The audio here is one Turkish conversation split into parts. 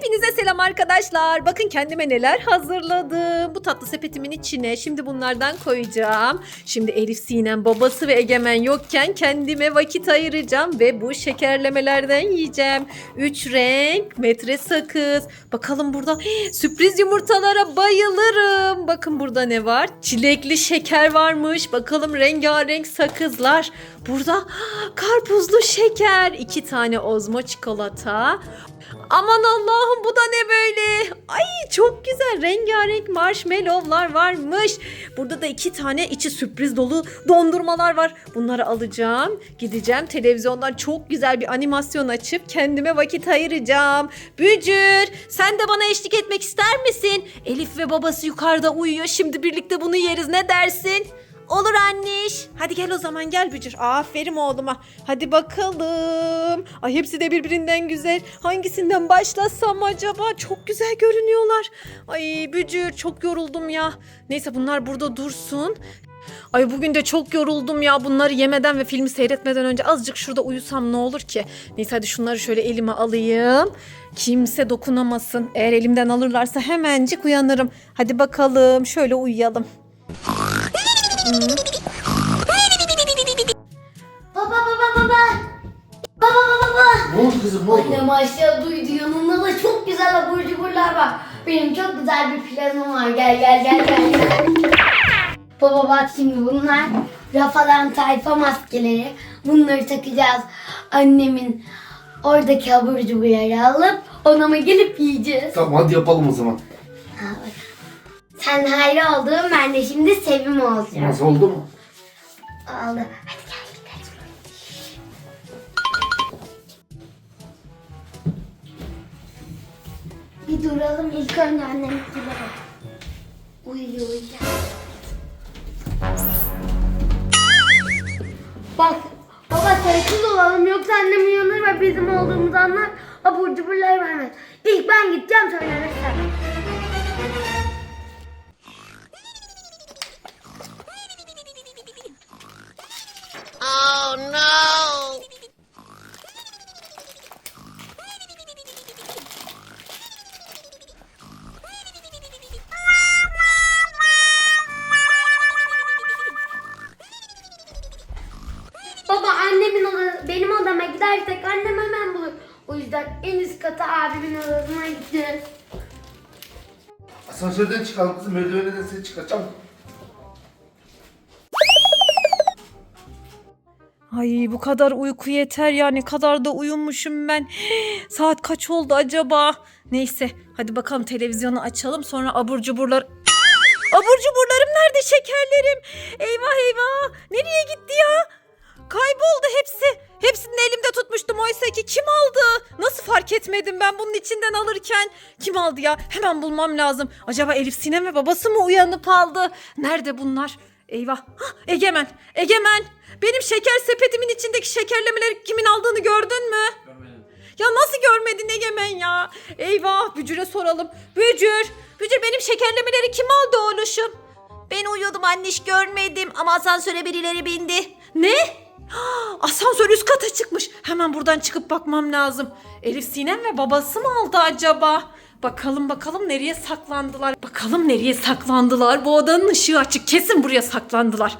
Hepinize selam arkadaşlar. Bakın kendime neler hazırladım. Bu tatlı sepetimin içine şimdi bunlardan koyacağım. Şimdi Elif Sinem babası ve Egemen yokken kendime vakit ayıracağım ve bu şekerlemelerden yiyeceğim. Üç renk metre sakız. Bakalım burada sürpriz yumurtalara bayılırım. Bakın burada ne var? Çilekli şeker varmış. Bakalım rengarenk sakızlar. Burada karpuzlu şeker. iki tane ozmo çikolata. Aman Allah'ım bu da ne böyle? Ay çok güzel rengarenk marshmallowlar varmış. Burada da iki tane içi sürpriz dolu dondurmalar var. Bunları alacağım. Gideceğim televizyondan çok güzel bir animasyon açıp kendime vakit ayıracağım. Bücür sen de bana eşlik etmek ister misin? Elif ve babası yukarıda uyuyor. Şimdi birlikte bunu yeriz ne dersin? Olur anneş. Hadi gel o zaman gel Bücür. Aferin oğluma. Hadi bakalım. Ay hepsi de birbirinden güzel. Hangisinden başlasam acaba? Çok güzel görünüyorlar. Ay Bücür çok yoruldum ya. Neyse bunlar burada dursun. Ay bugün de çok yoruldum ya. Bunları yemeden ve filmi seyretmeden önce azıcık şurada uyusam ne olur ki? Neyse hadi şunları şöyle elime alayım. Kimse dokunamasın. Eğer elimden alırlarsa hemencik uyanırım. Hadi bakalım şöyle uyuyalım. Baba baba baba. Baba baba baba. Ne oldu kızım ne oldu? Annem aşağı duydu yanında da çok güzel abur cuburlar var. Benim çok güzel bir planım var. Gel gel gel gel. gel. baba bak şimdi bunlar rafadan tayfa maskeleri. Bunları takacağız. Annemin oradaki abur cuburları alıp ona mı gelip yiyeceğiz. Tamam hadi yapalım o zaman. Ha, bak. Sen hayri oldun ben de şimdi sevim olacağım. Nasıl oldu mu? Aldı. Hadi gel gidelim. Bir duralım ilk önce bak. Uyuyor uyuyor. Bak baba sessiz olalım yoksa annem uyanır ve bizim olduğumuzu anlar. Abur cuburları vermez. İlk ben gideceğim söylemezsen. Odama gidersek annem hemen bulur. O yüzden en üst kata abimin odasına gideceğiz. Asansörden çıkalım kızım merdivenlerden seni çıkar çabuk. Ay bu kadar uyku yeter ya ne kadar da uyumuşum ben. Saat kaç oldu acaba? Neyse hadi bakalım televizyonu açalım sonra abur cuburlar... abur cuburlarım nerede şekerlerim? Eyvah eyvah nereye gitti ya? Kayboldu hepsi. Hepsini elimde tutmuştum oysa ki kim aldı? Nasıl fark etmedim ben bunun içinden alırken? Kim aldı ya? Hemen bulmam lazım. Acaba Elif Sinem ve babası mı uyanıp aldı? Nerede bunlar? Eyvah. Hah, Egemen. Egemen. Benim şeker sepetimin içindeki şekerlemeleri kimin aldığını gördün mü? Ya nasıl görmedin Egemen ya? Eyvah Bücür'e soralım. Bücür. Bücür benim şekerlemeleri kim aldı oğluşum? Ben uyuyordum anneş görmedim ama asansöre birileri bindi. Ne? Asansör üst kata çıkmış. Hemen buradan çıkıp bakmam lazım. Elif Sinem ve babası mı aldı acaba? Bakalım bakalım nereye saklandılar. Bakalım nereye saklandılar. Bu odanın ışığı açık. Kesin buraya saklandılar.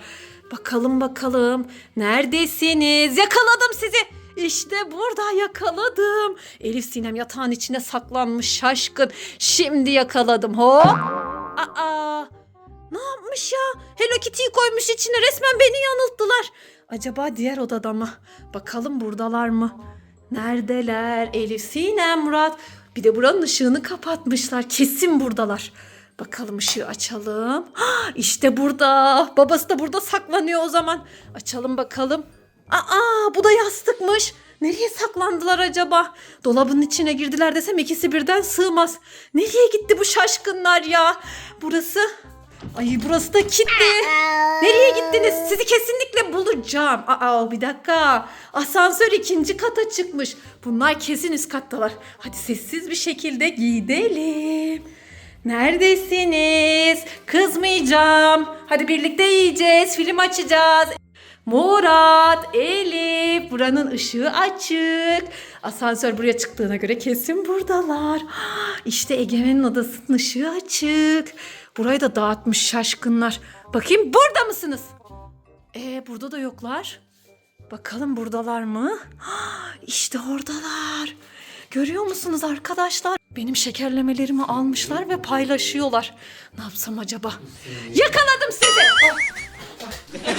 Bakalım bakalım. Neredesiniz? Yakaladım sizi. İşte burada yakaladım. Elif Sinem yatağın içine saklanmış şaşkın. Şimdi yakaladım. Hop. Aa. Ne yapmış ya? Hello Kitty'yi koymuş içine resmen beni yanılttılar. Acaba diğer odada mı? Bakalım buradalar mı? Neredeler? Elif, Sinem, Murat. Bir de buranın ışığını kapatmışlar. Kesin buradalar. Bakalım ışığı açalım. Ah, İşte burada. Babası da burada saklanıyor o zaman. Açalım bakalım. Aa bu da yastıkmış. Nereye saklandılar acaba? Dolabın içine girdiler desem ikisi birden sığmaz. Nereye gitti bu şaşkınlar ya? Burası Ay burası da kilitli. Nereye gittiniz? Sizi kesinlikle bulacağım. Aa bir dakika. Asansör ikinci kata çıkmış. Bunlar kesin üst kattalar. Hadi sessiz bir şekilde gidelim. Neredesiniz? Kızmayacağım. Hadi birlikte yiyeceğiz. Film açacağız. Murat, Elif, buranın ışığı açık. Asansör buraya çıktığına göre kesin buradalar. İşte Egemen'in odasının ışığı açık. Burayı da dağıtmış şaşkınlar. Bakayım burada mısınız? Ee burada da yoklar. Bakalım buradalar mı? İşte oradalar. Görüyor musunuz arkadaşlar? Benim şekerlemelerimi almışlar ve paylaşıyorlar. Ne yapsam acaba? Yakaladım sizi.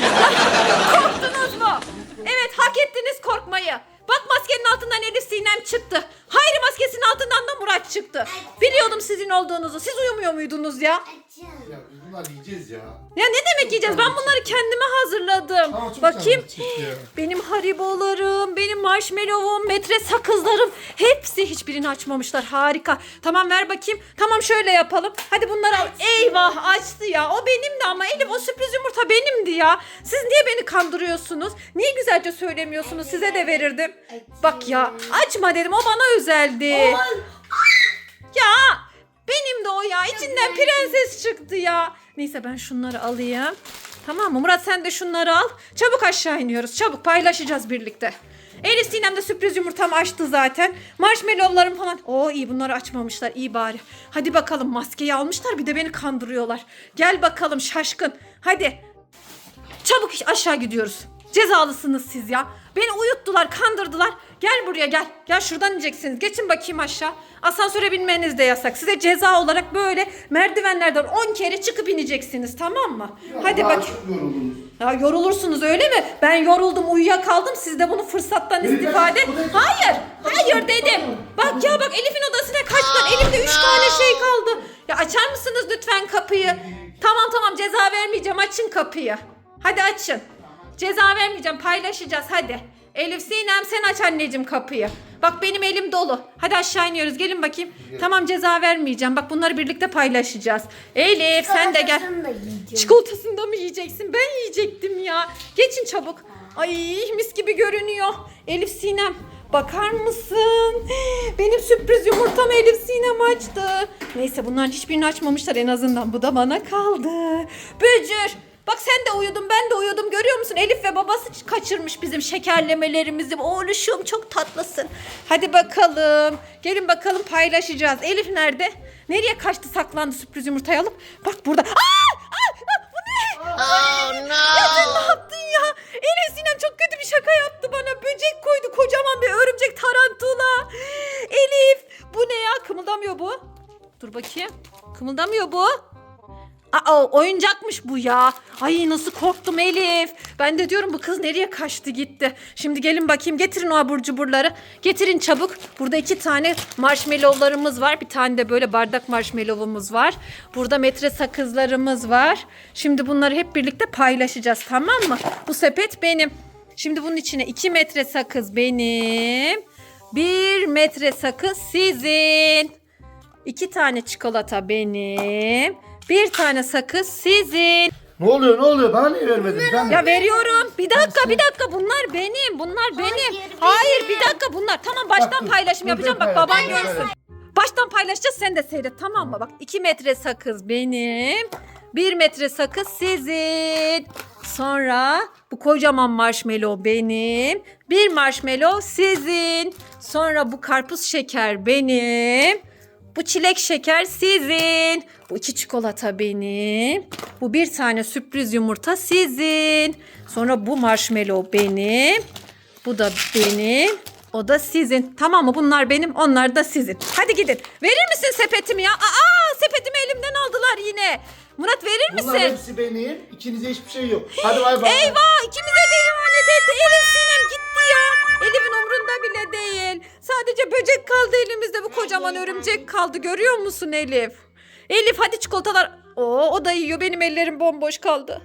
Korktunuz mu? Evet hak ettiniz korkmayı. Bak maskenin altından Elif Sinem çıktı. Hayri maskesinin altından da Murat çıktı. Biliyordum sizin olduğunuzu. Siz uyumuyor muydunuz ya? Ya biz bunlar yiyeceğiz ya. Ya ne demek yiyeceğiz? Ben bunları kendime hazırladım. Ama çok Bakayım. canım çekti ya. Benim haribolarım, benim marshmallow'um, metre sakızlarım hepsi hiçbirini açmamışlar. Harika. Tamam ver bakayım. Tamam şöyle yapalım. Hadi bunları al. Eyvah açtı ya. O benimdi ama Elif o sürpriz yumurta benimdi ya. Siz niye beni kandırıyorsunuz? Niye güzelce söylemiyorsunuz? Size de verirdim. Bak ya açma dedim o bana özeldi. Ya benim de o ya. İçinden prenses çıktı ya. Neyse ben şunları alayım. Tamam mı? Murat sen de şunları al. Çabuk aşağı iniyoruz. Çabuk paylaşacağız birlikte. Elif Sinem de sürpriz yumurtamı açtı zaten. Marshmallowlarım falan. Oo iyi bunları açmamışlar. iyi bari. Hadi bakalım maskeyi almışlar bir de beni kandırıyorlar. Gel bakalım şaşkın. Hadi. Çabuk aşağı gidiyoruz. Cezalısınız siz ya. Beni uyuttular, kandırdılar. Gel buraya gel. Gel şuradan ineceksiniz. Geçin bakayım aşağı. Asansöre binmeniz de yasak. Size ceza olarak böyle merdivenlerden 10 kere çıkıp ineceksiniz tamam mı? Hadi Daha bak. Ya yorulursunuz öyle mi? Ben yoruldum, uyuyakaldım. Siz de bunu fırsattan Elif, istifade. Hayır, hayır dedim. Bak ya bak Elif'in odasına kaçtılar. Elimde üç tane şey kaldı. Ya açar mısınız lütfen kapıyı? Tamam tamam ceza vermeyeceğim. Açın kapıyı. Hadi açın. Ceza vermeyeceğim. Paylaşacağız hadi. Elif Sinem sen aç anneciğim kapıyı. Bak benim elim dolu. Hadi aşağı iniyoruz. Gelin bakayım. Tamam ceza vermeyeceğim. Bak bunları birlikte paylaşacağız. Elif sen de gel. Çikolatasını da yiyeceğim. Çikolatasını da mı yiyeceksin? Ben yiyecektim ya. Geçin çabuk. Ay mis gibi görünüyor. Elif Sinem bakar mısın? Benim sürpriz yumurtamı Elif Sinem açtı. Neyse bunların hiçbirini açmamışlar en azından. Bu da bana kaldı. Bücür. Bak sen de uyudun ben de uyudum görüyor musun? Elif ve babası kaçırmış bizim şekerlemelerimizi. Oğluşum çok tatlısın. Hadi bakalım. Gelin bakalım paylaşacağız. Elif nerede? Nereye kaçtı saklandı sürpriz yumurtayı alıp? Bak burada. Aa! Aa! Bu ne? Ya sen ne yaptın ya? Elif Sinem çok kötü bir şaka yaptı bana. Böcek koydu kocaman bir örümcek tarantula. Elif bu ne ya? Kımıldamıyor bu. Dur bakayım. Kımıldamıyor bu. Aa oyuncakmış bu ya. Ay nasıl korktum Elif. Ben de diyorum bu kız nereye kaçtı gitti. Şimdi gelin bakayım getirin o abur cuburları. Getirin çabuk. Burada iki tane marshmallowlarımız var. Bir tane de böyle bardak marshmallowumuz var. Burada metre sakızlarımız var. Şimdi bunları hep birlikte paylaşacağız tamam mı? Bu sepet benim. Şimdi bunun içine 2 metre sakız benim. 1 metre sakız sizin. İki tane çikolata benim. Bir tane sakız sizin. Ne oluyor ne oluyor? Bana niye vermedin? Ben Ya veriyorum. Bir dakika bir dakika bunlar benim. Bunlar benim. benim. Hayır bir dakika bunlar. Tamam baştan dur. paylaşım Dur, yapacağım. dur, Bak baban paylaş. görsün. Baştan paylaşacağız sen de seyret tamam mı? Bak 2 metre sakız benim. 1 metre sakız sizin. Sonra bu kocaman marshmallow benim. Bir marshmallow sizin. Sonra bu karpuz şeker benim. Bu çilek şeker sizin. Bu iki çikolata benim. Bu bir tane sürpriz yumurta sizin. Sonra bu marshmallow benim. Bu da benim. O da sizin. Tamam mı? Bunlar benim, onlar da sizin. Hadi gidin. Verir misin sepetimi ya? Aa, sepetimi elimden aldılar yine. Murat verir misin? Bunlar hepsi benim. İkinize hiçbir şey yok. Hadi bay bay. Eyvah ikimize de ihanet etti. Elif Sinem gitti ya. Elif'in umrunda bile değil. Sadece böcek kaldı elimizde. Bu kocaman örümcek kaldı. Görüyor musun Elif? Elif hadi çikolatalar. Oo, o da yiyor. Benim ellerim bomboş kaldı.